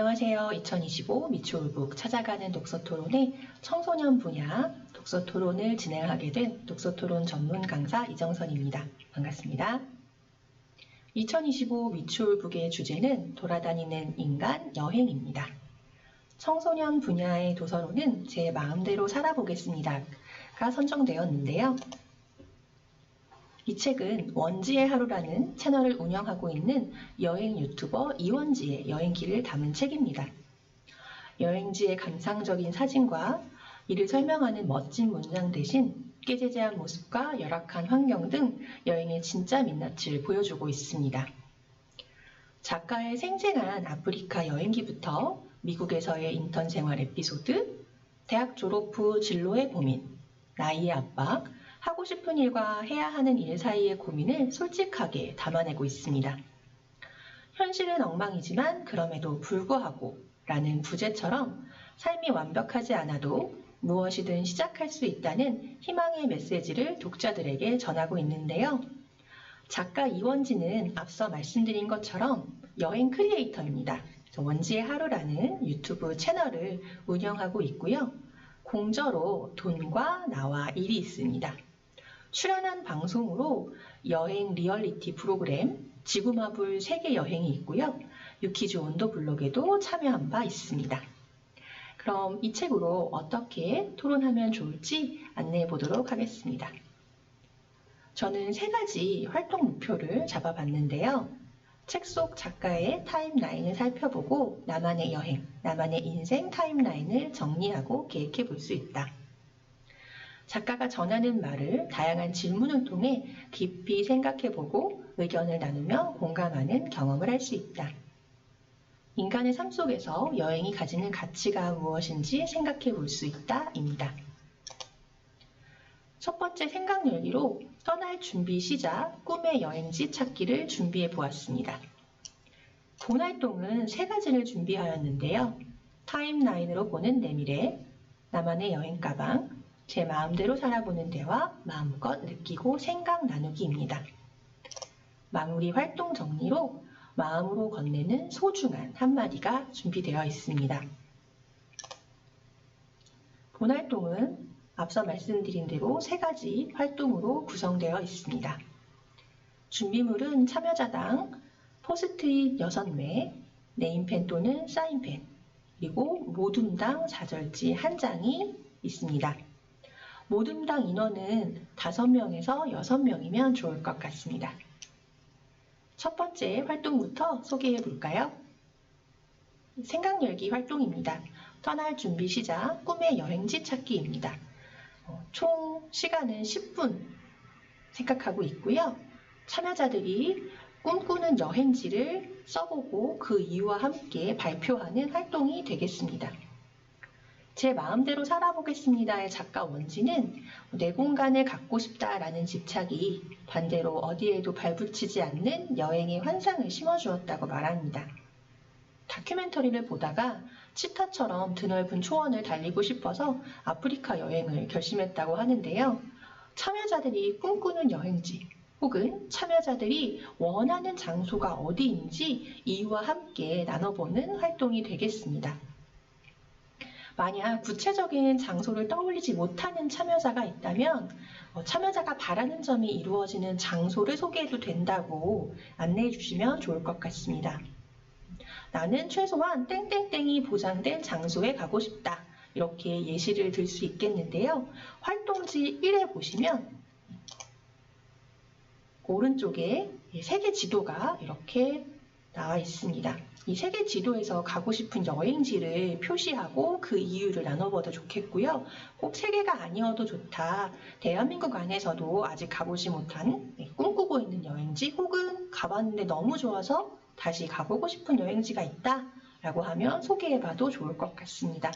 안녕하세요. 2025 미추홀북 찾아가는 독서 토론의 청소년 분야 독서 토론을 진행하게 된 독서 토론 전문 강사 이정선입니다. 반갑습니다. 2025 미추홀북의 주제는 돌아다니는 인간 여행입니다. 청소년 분야의 도서로는 제 마음대로 살아보겠습니다 가 선정되었는데요. 이 책은 원지의 하루라는 채널을 운영하고 있는 여행 유튜버 이원지의 여행기를 담은 책입니다. 여행지의 감상적인 사진과 이를 설명하는 멋진 문장 대신 깨재재한 모습과 열악한 환경 등 여행의 진짜 민낯을 보여주고 있습니다. 작가의 생생한 아프리카 여행기부터 미국에서의 인턴 생활 에피소드, 대학 졸업 후 진로의 고민, 나이의 압박, 하고 싶은 일과 해야 하는 일 사이의 고민을 솔직하게 담아내고 있습니다. 현실은 엉망이지만 그럼에도 불구하고 라는 부제처럼 삶이 완벽하지 않아도 무엇이든 시작할 수 있다는 희망의 메시지를 독자들에게 전하고 있는데요. 작가 이원지는 앞서 말씀드린 것처럼 여행 크리에이터입니다. 원지의 하루라는 유튜브 채널을 운영하고 있고요. 공저로 돈과 나와 일이 있습니다. 출연한 방송으로 여행 리얼리티 프로그램 지구마블 세계 여행이 있고요. 유키즈 온도 블록에도 참여한 바 있습니다. 그럼 이 책으로 어떻게 토론하면 좋을지 안내해 보도록 하겠습니다. 저는 세 가지 활동 목표를 잡아봤는데요. 책 속 작가의 타임라인을 살펴보고 나만의 여행, 나만의 인생 타임라인을 정리하고 계획해 볼 수 있다. 작가가 전하는 말을 다양한 질문을 통해 깊이 생각해보고 의견을 나누며 공감하는 경험을 할 수 있다. 인간의 삶 속에서 여행이 가지는 가치가 무엇인지 생각해 볼 수 있다. 입니다. 첫 번째 생각 열기로 떠날 준비 시작 꿈의 여행지 찾기를 준비해 보았습니다. 본 활동은 세 가지를 준비하였는데요. 타임라인으로 보는 내미래, 나만의 여행 가방, 제 마음대로 살아보는 대화 마음껏 느끼고 생각 나누기입니다. 마무리 활동 정리로 마음으로 건네는 소중한 한마디가 준비되어 있습니다. 본 활동은 앞서 말씀드린 대로 세 가지 활동으로 구성되어 있습니다. 준비물은 참여자당 포스트잇 6매, 네임펜 또는 사인펜, 그리고 모둠당 사절지 한 장이 있습니다. 모둠당 인원은 5명에서 6명이면 좋을 것 같습니다. 첫 번째 활동부터 소개해 볼까요? 생각 열기 활동입니다. 떠날 준비 시작 꿈의 여행지 찾기입니다. 어, 총 시간은 10분 생각하고 있고요. 참여자들이 꿈꾸는 여행지를 써보고 그 이유와 함께 발표하는 활동이 되겠습니다. 제 마음대로 살아보겠습니다의 작가 원지는 내 공간을 갖고 싶다라는 집착이 반대로 어디에도 발붙이지 않는 여행의 환상을 심어주었다고 말합니다. 다큐멘터리를 보다가 치타처럼 드넓은 초원을 달리고 싶어서 아프리카 여행을 결심했다고 하는데요. 참여자들이 꿈꾸는 여행지 혹은 참여자들이 원하는 장소가 어디인지 이유와 함께 나눠보는 활동이 되겠습니다. 만약 구체적인 장소를 떠올리지 못하는 참여자가 있다면 어, 참여자가 바라는 점이 이루어지는 장소를 소개해도 된다고 안내해 주시면 좋을 것 같습니다. 나는 최소한 땡땡땡이 보장된 장소에 가고 싶다. 이렇게 예시를 들 수 있겠는데요. 활동지 1에 보시면 오른쪽에 세계 지도가 이렇게 나와 있습니다. 이 세계 지도에서 가고 싶은 여행지를 표시하고 그 이유를 나눠봐도 좋겠고요. 꼭 세계가 아니어도 좋다. 대한민국 안에서도 아직 가보지 못한 네, 꿈꾸고 있는 여행지 혹은 가봤는데 너무 좋아서 다시 가보고 싶은 여행지가 있다. 라고 하면 소개해봐도 좋을 것 같습니다.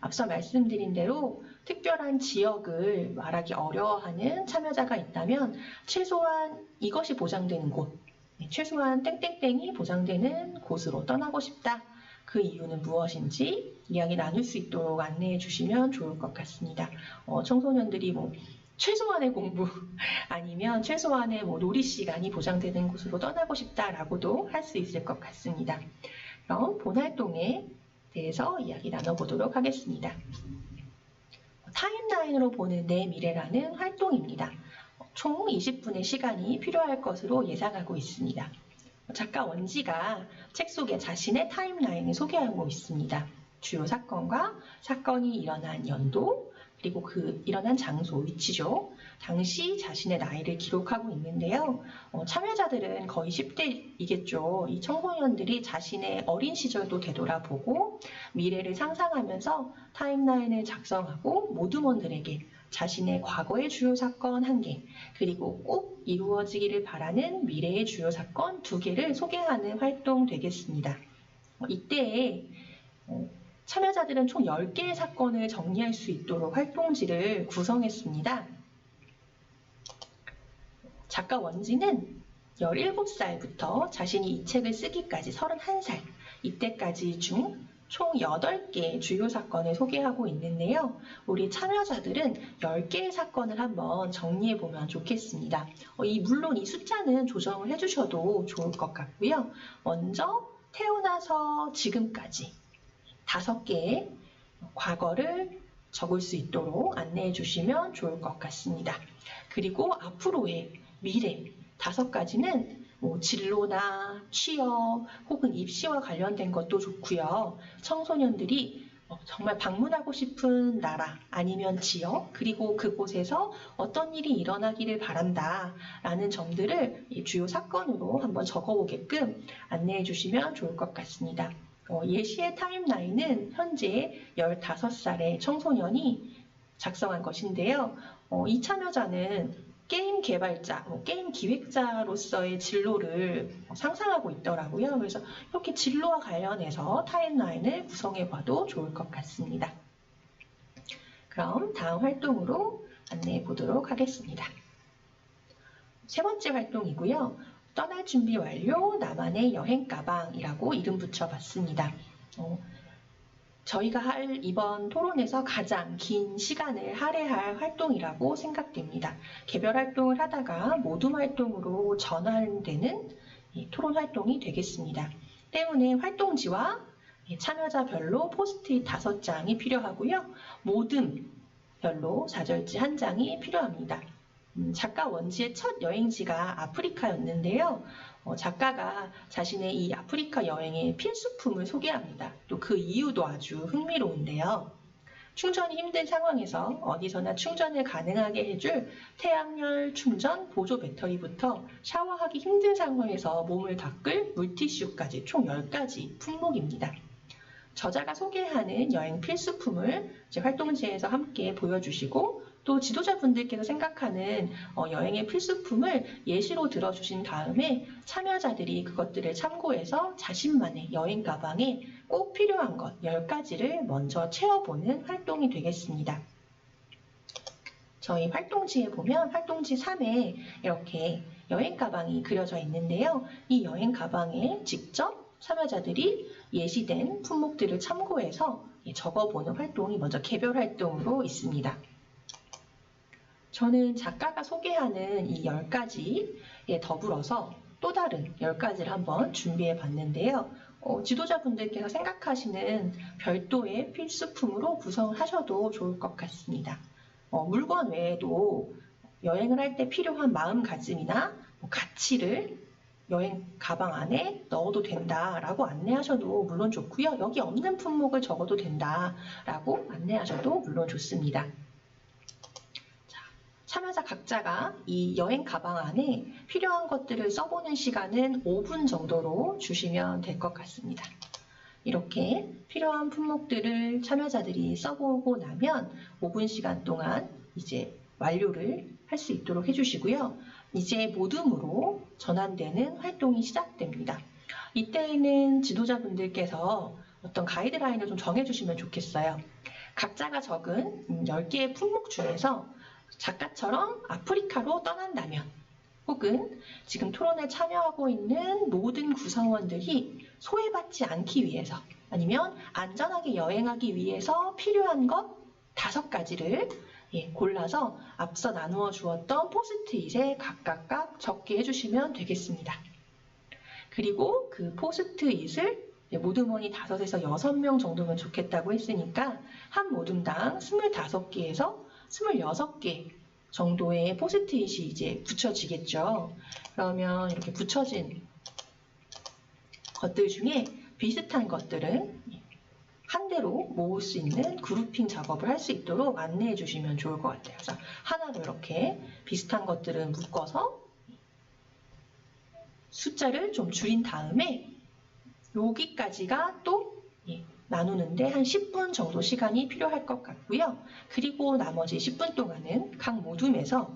앞서 말씀드린 대로 특별한 지역을 말하기 어려워하는 참여자가 있다면 최소한 이것이 보장되는 곳, 네, 최소한 땡땡땡이 보장되는 곳으로 떠나고 싶다. 그 이유는 무엇인지 이야기 나눌 수 있도록 안내해 주시면 좋을 것 같습니다. 어, 청소년들이 뭐 최소한의 공부 아니면 최소한의 뭐 놀이 시간이 보장되는 곳으로 떠나고 싶다라고도 할 수 있을 것 같습니다. 그럼 본 활동에 대해서 이야기 나눠보도록 하겠습니다. 타임라인으로 보는 내 미래라는 활동입니다. 총 20분의 시간이 필요할 것으로 예상하고 있습니다. 작가 원지가 책 속에 자신의 타임라인을 소개하고 있습니다. 주요 사건과 사건이 일어난 연도, 그리고 그 일어난 장소, 위치죠. 당시 자신의 나이를 기록하고 있는데요. 어, 참여자들은 거의 10대이겠죠. 이 청소년들이 자신의 어린 시절도 되돌아보고 미래를 상상하면서 타임라인을 작성하고 모두몬들에게 자신의 과거의 주요 사건 한 개, 그리고 꼭 이루어지기를 바라는 미래의 주요 사건 두 개를 소개하는 활동 되겠습니다. 어, 이때에 어, 참여자들은 총 10개의 사건을 정리할 수 있도록 활동지를 구성했습니다. 작가 원지는 17살부터 자신이 이 책을 쓰기까지 31살, 이때까지 중 총 8개의 주요 사건을 소개하고 있는데요. 우리 참여자들은 10개의 사건을 한번 정리해 보면 좋겠습니다. 어, 이 물론 이 숫자는 조정을 해 주셔도 좋을 것 같고요. 먼저 태어나서 지금까지 다섯 개의 과거를 적을 수 있도록 안내해 주시면 좋을 것 같습니다. 그리고 앞으로의 미래 다섯 가지는 뭐 진로나 취업 혹은 입시와 관련된 것도 좋고요. 청소년들이 어, 정말 방문하고 싶은 나라 아니면 지역 그리고 그곳에서 어떤 일이 일어나기를 바란다 라는 점들을 이 주요 사건으로 한번 적어보게끔 안내해 주시면 좋을 것 같습니다. 어, 예시의 타임라인은 현재 15살의 청소년이 작성한 것인데요. 어, 이 참여자는 게임 개발자, 뭐 게임 기획자로서의 진로를 상상하고 있더라고요. 그래서 이렇게 진로와 관련해서 타임라인을 구성해 봐도 좋을 것 같습니다. 그럼 다음 활동으로 안내해 보도록 하겠습니다. 세 번째 활동이고요. 떠날 준비 완료, 나만의 여행 가방이라고 이름 붙여봤습니다. 어, 저희가 할 이번 토론에서 가장 긴 시간을 할애할 활동이라고 생각됩니다. 개별 활동을 하다가 모둠 활동으로 전환되는 토론 활동이 되겠습니다. 때문에 활동지와 참여자별로 포스트잇 다섯 장이 필요하고요. 모둠별로 사절지 한 장이 필요합니다. 음, 작가 원지의 첫 여행지가 아프리카였는데요. 어, 작가가 자신의 이 아프리카 여행의 필수품을 소개합니다. 또 그 이유도 아주 흥미로운데요. 충전이 힘든 상황에서 어디서나 충전을 가능하게 해줄 태양열 충전 보조 배터리부터 샤워하기 힘든 상황에서 몸을 닦을 물티슈까지 총 10가지 품목입니다. 저자가 소개하는 여행 필수품을 활동지에서 함께 보여주시고 또 지도자분들께서 생각하는 어, 여행의 필수품을 예시로 들어주신 다음에 참여자들이 그것들을 참고해서 자신만의 여행 가방에 꼭 필요한 것 10가지를 먼저 채워보는 활동이 되겠습니다. 저희 활동지에 보면 활동지 3에 이렇게 여행 가방이 그려져 있는데요. 이 여행 가방에 직접 참여자들이 예시된 품목들을 참고해서 적어보는 활동이 먼저 개별 활동으로 있습니다. 저는 작가가 소개하는 이 10가지에 더불어서 또 다른 10가지를 한번 준비해 봤는데요. 어, 지도자분들께서 생각하시는 별도의 필수품으로 구성을 하셔도 좋을 것 같습니다. 어, 물건 외에도 여행을 할 때 필요한 마음가짐이나 뭐 가치를 여행 가방 안에 넣어도 된다라고 안내하셔도 물론 좋고요. 여기 없는 품목을 적어도 된다라고 안내하셔도 물론 좋습니다. 참여자 각자가 이 여행 가방 안에 필요한 것들을 써보는 시간은 5분 정도로 주시면 될 것 같습니다. 이렇게 필요한 품목들을 참여자들이 써보고 나면 5분 시간 동안 이제 완료를 할 수 있도록 해주시고요. 이제 모둠으로 전환되는 활동이 시작됩니다. 이때에는 지도자분들께서 어떤 가이드라인을 좀 정해주시면 좋겠어요. 각자가 적은 10개의 음, 품목 중에서 작가처럼 아프리카로 떠난다면 혹은 지금 토론에 참여하고 있는 모든 구성원들이 소외받지 않기 위해서 아니면 안전하게 여행하기 위해서 필요한 것 다섯 가지를 예, 골라서 앞서 나누어 주었던 포스트잇에 각각각 적게 해주시면 되겠습니다. 그리고 그 포스트잇을 네, 모듬원이 5에서 6명 정도면 좋겠다고 했으니까 한 모듬당 25개에서 26개 정도의 포스트잇이 이제 붙여지겠죠. 그러면 이렇게 붙여진 것들 중에 비슷한 것들은 한 대로 모을 수 있는 그룹핑 작업을 할 수 있도록 안내해 주시면 좋을 것 같아요. 그래서 하나로 이렇게 비슷한 것들은 묶어서 숫자를 좀 줄인 다음에 여기까지가 또 예, 나누는데 한 10분 정도 시간이 필요할 것 같고요. 그리고 나머지 10분 동안은 각 모둠에서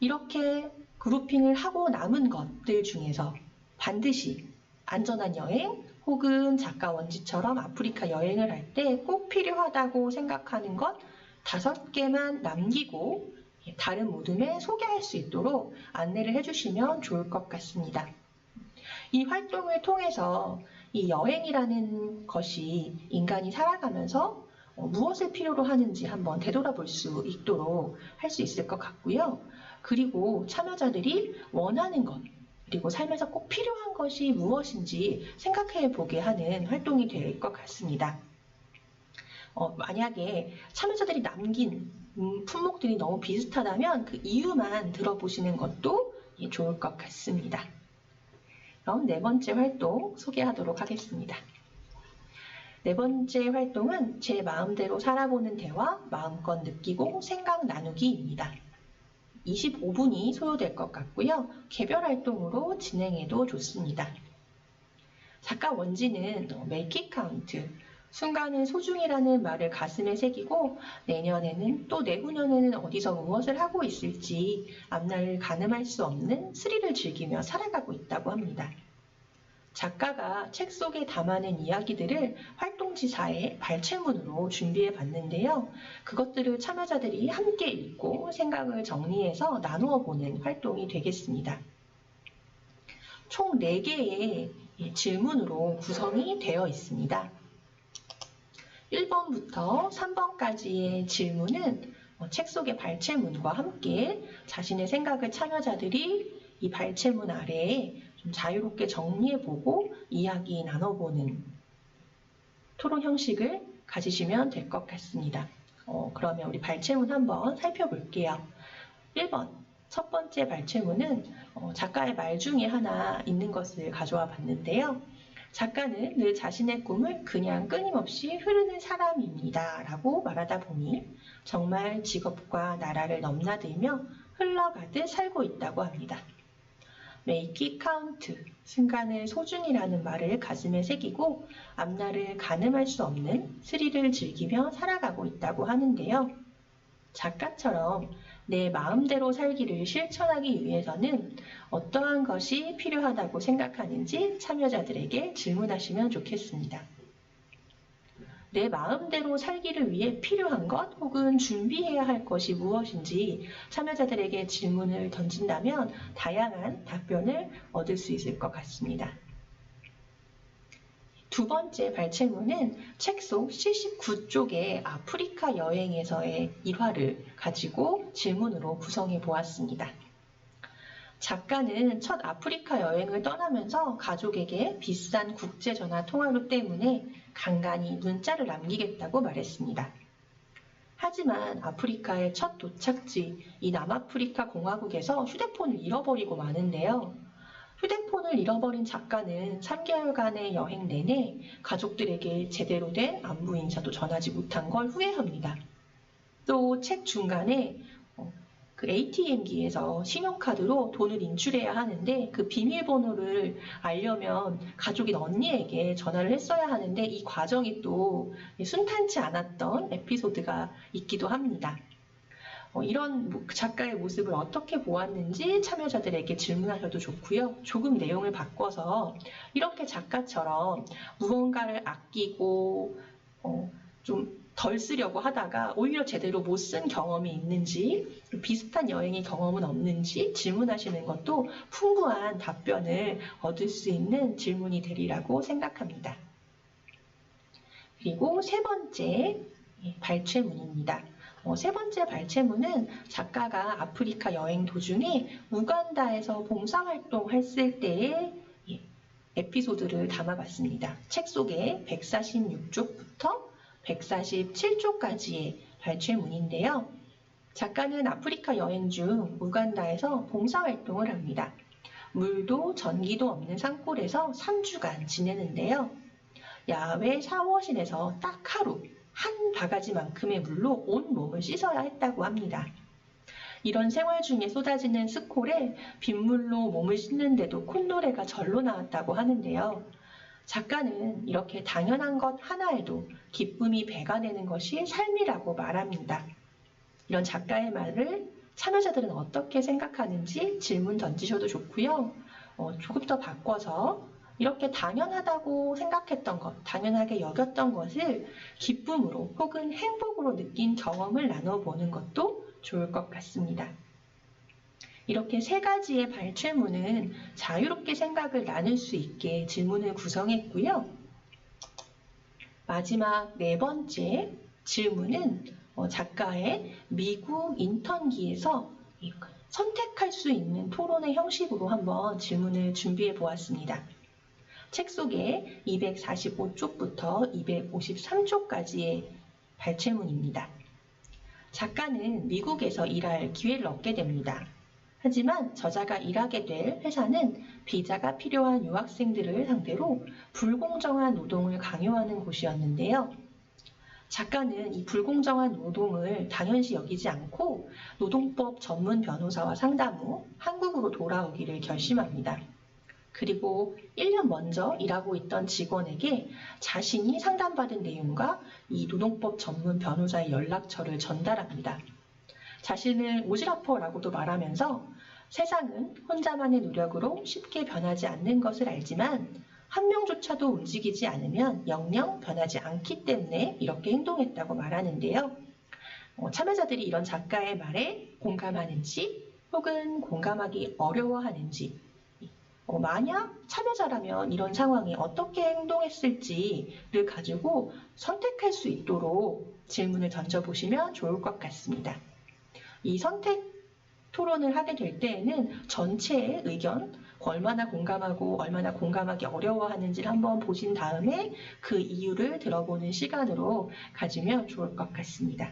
이렇게 그룹핑을 하고 남은 것들 중에서 반드시 안전한 여행 혹은 작가 원지처럼 아프리카 여행을 할 때 꼭 필요하다고 생각하는 것 다섯 개만 남기고 예, 다른 모둠에 소개할 수 있도록 안내를 해주시면 좋을 것 같습니다. 이 활동을 통해서 이 여행이라는 것이 인간이 살아가면서 어, 무엇을 필요로 하는지 한번 되돌아볼 수 있도록 할 수 있을 것 같고요. 그리고 참여자들이 원하는 것, 그리고 삶에서 꼭 필요한 것이 무엇인지 생각해 보게 하는 활동이 될 것 같습니다. 어, 만약에 참여자들이 남긴 음, 품목들이 너무 비슷하다면 그 이유만 들어보시는 것도 예, 좋을 것 같습니다. 그럼 네 번째 활동 소개하도록 하겠습니다. 네 번째 활동은 제 마음대로 살아보는 대화, 마음껏 느끼고 생각 나누기입니다. 25분이 소요될 것 같고요. 개별 활동으로 진행해도 좋습니다. 작가 원지는 make it count, 순간은 소중이라는 말을 가슴에 새기고 내년에는 또 내후년에는 어디서 무엇을 하고 있을지 앞날을 가늠할 수 없는 스릴을 즐기며 살아가고 있다고 합니다. 작가가 책 속에 담아낸 이야기들을 활동지사의 발췌문으로 준비해 봤는데요. 그것들을 참여자들이 함께 읽고 생각을 정리해서 나누어 보는 활동이 되겠습니다. 총 4개의 질문으로 구성이 되어 있습니다. 1번부터 3번까지의 질문은 어, 책 속의 발췌문과 함께 자신의 생각을 참여자들이 이 발췌문 아래에 좀 자유롭게 정리해보고 이야기 나눠보는 토론 형식을 가지시면 될 것 같습니다. 어, 그러면 우리 발췌문 한번 살펴볼게요. 1번 첫 번째 발췌문은 어, 작가의 말 중에 하나 있는 것을 가져와 봤는데요. 작가는 늘 자신의 꿈을 그냥 끊임없이 흐르는 사람입니다. 라고 말하다 보니 정말 직업과 나라를 넘나들며 흘러가듯 살고 있다고 합니다. it count, 순간을 소중이라는 말을 가슴에 새기고 앞날을 가늠할 수 없는 스릴을 즐기며 살아가고 있다고 하는데요. 작가처럼 내 마음대로 살기를 실천하기 위해서는 어떠한 것이 필요하다고 생각하는지 참여자들에게 질문하시면 좋겠습니다. 내 마음대로 살기를 위해 필요한 것 혹은 준비해야 할 것이 무엇인지 참여자들에게 질문을 던진다면 다양한 답변을 얻을 수 있을 것 같습니다. 두 번째 발췌문은 책 속 79쪽의 아프리카 여행에서의 일화를 가지고 질문으로 구성해 보았습니다. 작가는 첫 아프리카 여행을 떠나면서 가족에게 비싼 국제 전화 통화료 때문에 간간히 문자를 남기겠다고 말했습니다. 하지만 아프리카의 첫 도착지, 이 남아프리카 공화국에서 휴대폰을 잃어버리고 마는데요. 휴대폰을 잃어버린 작가는 3개월간의 여행 내내 가족들에게 제대로 된 안부 인사도 전하지 못한 걸 후회합니다. 또 책 중간에 어, 그 ATM기에서 신용카드로 돈을 인출해야 하는데 그 비밀번호를 알려면 가족인 언니에게 전화를 했어야 하는데 이 과정이 또 순탄치 않았던 에피소드가 있기도 합니다. 어, 이런 작가의 모습을 어떻게 보았는지 참여자들에게 질문하셔도 좋고요. 조금 내용을 바꿔서 이렇게 작가처럼 무언가를 아끼고 어, 좀 덜 쓰려고 하다가 오히려 제대로 못 쓴 경험이 있는지 비슷한 여행의 경험은 없는지 질문하시는 것도 풍부한 답변을 얻을 수 있는 질문이 되리라고 생각합니다. 그리고 세 번째 예, 발췌문입니다. 어, 세 번째 발췌문은 작가가 아프리카 여행 도중에 우간다에서 봉사활동 했을 때의 예, 에피소드를 담아봤습니다. 책 속에 146쪽부터 147쪽까지의 발췌문인데요. 작가는 아프리카 여행 중 우간다에서 봉사활동을 합니다. 물도 전기도 없는 산골에서 3주간 지내는데요. 야외 샤워실에서 딱 하루 한 바가지만큼의 물로 온 몸을 씻어야 했다고 합니다. 이런 생활 중에 쏟아지는 스콜에 빗물로 몸을 씻는데도 콧노래가 절로 나왔다고 하는데요. 작가는 이렇게 당연한 것 하나에도 기쁨이 배가 되는 것이 삶이라고 말합니다. 이런 작가의 말을 참여자들은 어떻게 생각하는지 질문 던지셔도 좋고요. 어, 조금 더 바꿔서 이렇게 당연하다고 생각했던 것, 당연하게 여겼던 것을 기쁨으로 혹은 행복으로 느낀 경험을 나눠보는 것도 좋을 것 같습니다. 이렇게 세 가지의 발췌문은 자유롭게 생각을 나눌 수 있게 질문을 구성했고요. 마지막 네 번째 질문은 어, 작가의 미국 인턴기에서 선택할 수 있는 토론의 형식으로 한번 질문을 준비해 보았습니다. 책 속에 245쪽부터 253쪽까지의 발췌문입니다. 작가는 미국에서 일할 기회를 얻게 됩니다. 하지만 저자가 일하게 될 회사는 비자가 필요한 유학생들을 상대로 불공정한 노동을 강요하는 곳이었는데요. 작가는 이 불공정한 노동을 당연시 여기지 않고 노동법 전문 변호사와 상담 후 한국으로 돌아오기를 결심합니다. 그리고 1년 먼저 일하고 있던 직원에게 자신이 상담받은 내용과 이 노동법 전문 변호사의 연락처를 전달합니다. 자신을 오지라퍼라고도 말하면서 세상은 혼자만의 노력으로 쉽게 변하지 않는 것을 알지만 한 명조차도 움직이지 않으면 영영 변하지 않기 때문에 이렇게 행동했다고 말하는데요. 어, 참여자들이 이런 작가의 말에 공감하는지 혹은 공감하기 어려워하는지 어, 만약 참여자라면 이런 상황에 어떻게 행동했을지를 가지고 선택할 수 있도록 질문을 던져보시면 좋을 것 같습니다. 이 선택 토론을 하게 될 때에는 전체의 의견, 얼마나 공감하고 얼마나 공감하기 어려워하는지를 한번 보신 다음에 그 이유를 들어보는 시간으로 가지면 좋을 것 같습니다.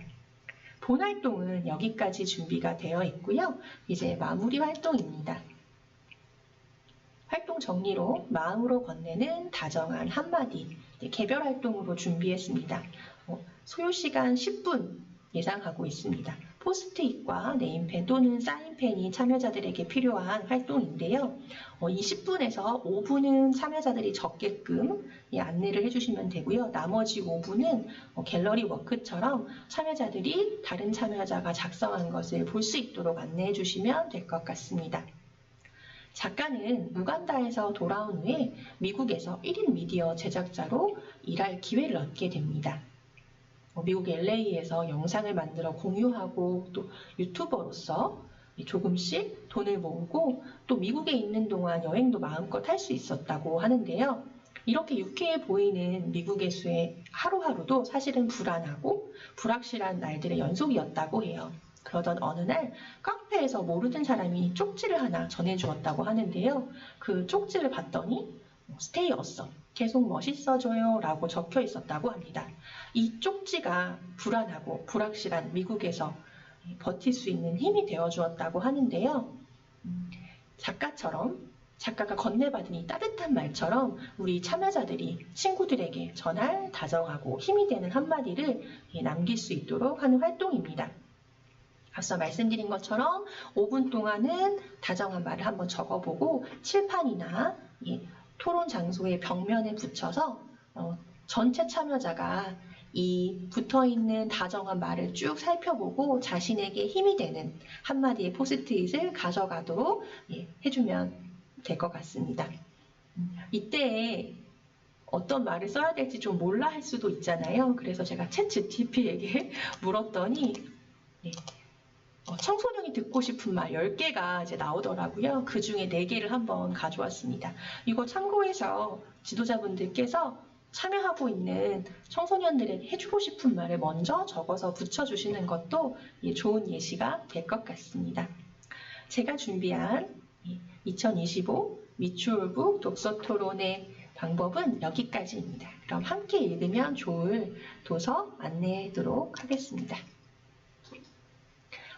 본 활동은 여기까지 준비가 되어 있고요. 이제 마무리 활동입니다. 활동 정리로 마음으로 건네는 다정한 한마디 네, 개별 활동으로 준비했습니다. 어, 소요 시간 10분 예상하고 있습니다. 포스트잇과 네임펜 또는 사인펜이 참여자들에게 필요한 활동인데요. 어, 이 10분에서 5분은 참여자들이 적게끔 예, 안내를 해주시면 되고요. 나머지 5분은 어, 갤러리 워크처럼 참여자들이 다른 참여자가 작성한 것을 볼 수 있도록 안내해 주시면 될 것 같습니다. 작가는 우간다에서 돌아온 후에 미국에서 1인 미디어 제작자로 일할 기회를 얻게 됩니다. 어, 미국 LA에서 영상을 만들어 공유하고 또 유튜버로서 조금씩 돈을 모으고 또 미국에 있는 동안 여행도 마음껏 할 수 있었다고 하는데요. 이렇게 유쾌해 보이는 미국의 수의 하루하루도 사실은 불안하고 불확실한 날들의 연속이었다고 해요. 그러던 어느 날 카페에서 모르는 사람이 쪽지를 하나 전해주었다고 하는데요. 그 쪽지를 봤더니 스테이 어썸, 계속 멋있어져요 라고 적혀 있었다고 합니다. 이 쪽지가 불안하고 불확실한 미국에서 버틸 수 있는 힘이 되어 주었다고 하는데요. 음, 작가처럼 작가가 건네받은 이 따뜻한 말처럼 우리 참여자들이 친구들에게 전할 다정하고 힘이 되는 한마디를 남길 수 있도록 하는 활동입니다. 앞서 말씀드린 것처럼 5분 동안은 다정한 말을 한번 적어보고 칠판이나 토론 장소의 벽면에 붙여서 어, 전체 참여자가 이 붙어 있는 다정한 말을 쭉 살펴보고 자신에게 힘이 되는 한마디의 포스트잇을 가져가도록 예, 해주면 될 것 같습니다. 이때 어떤 말을 써야 될지 좀 몰라 할 수도 있잖아요. 그래서 제가 챗 GTP에게 물었더니 네, 어, 청소년이 듣고 싶은 말 10개가 이제 나오더라고요. 그 중에 4개를 한번 가져왔습니다. 이거 참고해서 지도자분들께서 참여하고 있는 청소년들에게 해주고 싶은 말을 먼저 적어서 붙여주시는 것도 좋은 예시가 될 것 같습니다. 제가 준비한 2025 미추홀북 독서 토론의 방법은 여기까지입니다. 그럼 함께 읽으면 좋을 도서 안내하도록 하겠습니다.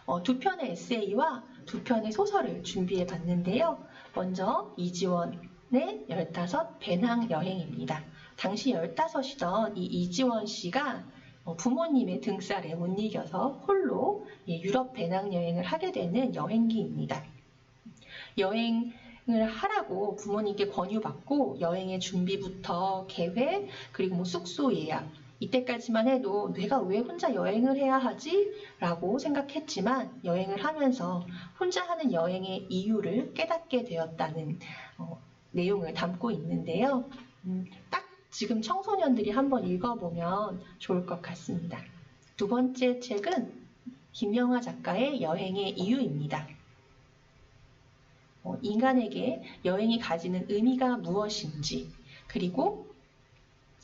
어, 두 편의 에세이와 두 편의 소설을 준비해 봤는데요. 먼저 이지원의 15 배낭 여행입니다. 당시 15이던 이 이지원 씨가 어, 부모님의 등살에 못 이겨서 홀로 예, 유럽 배낭 여행을 하게 되는 여행기입니다. 여행 을 하라고 부모님께 권유받고 여행의 준비부터 계획 그리고 뭐 숙소 예약 이때까지만 해도 내가 왜 혼자 여행을 해야 하지? 라고 생각했지만 여행을 하면서 혼자 하는 여행의 이유를 깨닫게 되었다는 어, 내용을 담고 있는데요. 음, 딱 지금 청소년들이 한번 읽어보면 좋을 것 같습니다. 두 번째 책은 김영하 작가의 여행의 이유입니다. 어, 인간에게 여행이 가지는 의미가 무엇인지, 그리고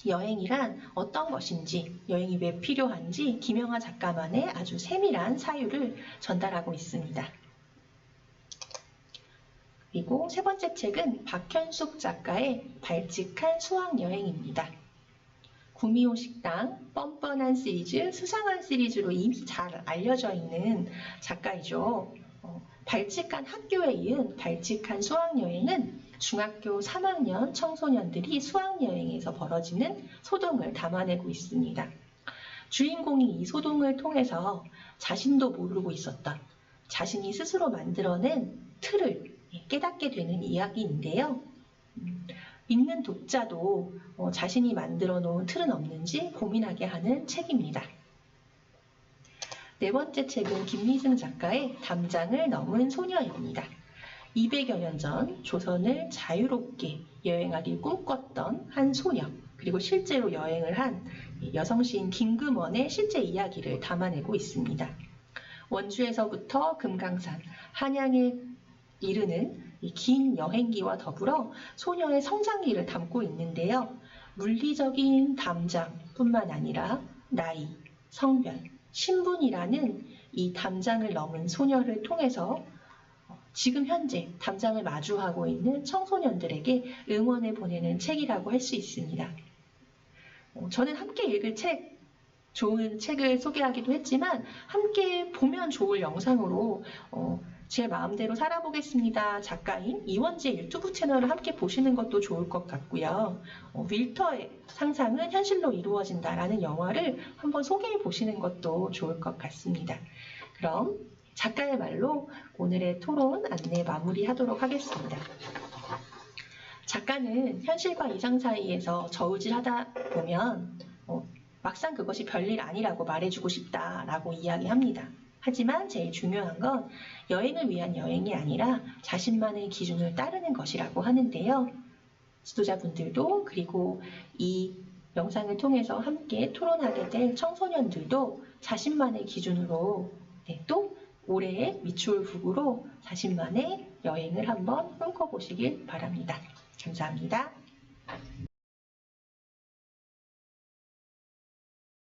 여행이란 어떤 것인지, 여행이 왜 필요한지 김영하 작가만의 아주 세밀한 사유를 전달하고 있습니다. 그리고 세 번째 책은 박현숙 작가의 발칙한 수학여행입니다. 구미호 식당, 뻔뻔한 시리즈, 수상한 시리즈로 이미 잘 알려져 있는 작가이죠. 어, 발칙한 학교에 이은 발칙한 수학여행은 중학교 3학년 청소년들이 수학여행에서 벌어지는 소동을 담아내고 있습니다. 주인공이 이 소동을 통해서 자신도 모르고 있었던 자신이 스스로 만들어낸 틀을 깨닫게 되는 이야기인데요. 음, 읽는 독자도 어, 자신이 만들어 놓은 틀은 없는지 고민하게 하는 책입니다. 네 번째 책은 김미승 작가의 담장을 넘은 소녀입니다. 200여 년 전 조선을 자유롭게 여행하길 꿈꿨던 한 소녀, 그리고 실제로 여행을 한 여성 시인 김금원의 실제 이야기를 담아내고 있습니다. 원주에서부터 금강산, 한양에 이르는 이긴 여행기와 더불어 소녀의 성장기를 담고 있는데요. 물리적인 담장뿐만 아니라 나이, 성별, 신분이라는 이 담장을 넘은 소녀를 통해서 지금 현재 담장을 마주하고 있는 청소년들에게 응원을 보내는 책이라고 할 수 있습니다. 어, 저는 함께 읽을 책, 좋은 책을 소개하기도 했지만 함께 보면 좋을 영상으로 어, 제 마음대로 살아보겠습니다. 작가인 이원재 유튜브 채널을 함께 보시는 것도 좋을 것 같고요. 어, 윌터의 상상은 현실로 이루어진다라는 영화를 한번 소개해 보시는 것도 좋을 것 같습니다. 그럼 작가의 말로 오늘의 토론 안내 마무리하도록 하겠습니다. 작가는 현실과 이상 사이에서 저울질하다 보면 어, 막상 그것이 별일 아니라고 말해주고 싶다라고 이야기합니다. 하지만 제일 중요한 건 여행을 위한 여행이 아니라 자신만의 기준을 따르는 것이라고 하는데요. 지도자분들도 그리고 이 영상을 통해서 함께 토론하게 될 청소년들도 자신만의 기준으로 네, 또 올해의 미추홀 북으로 자신만의 여행을 한번 꿈꿔보시길 바랍니다. 감사합니다.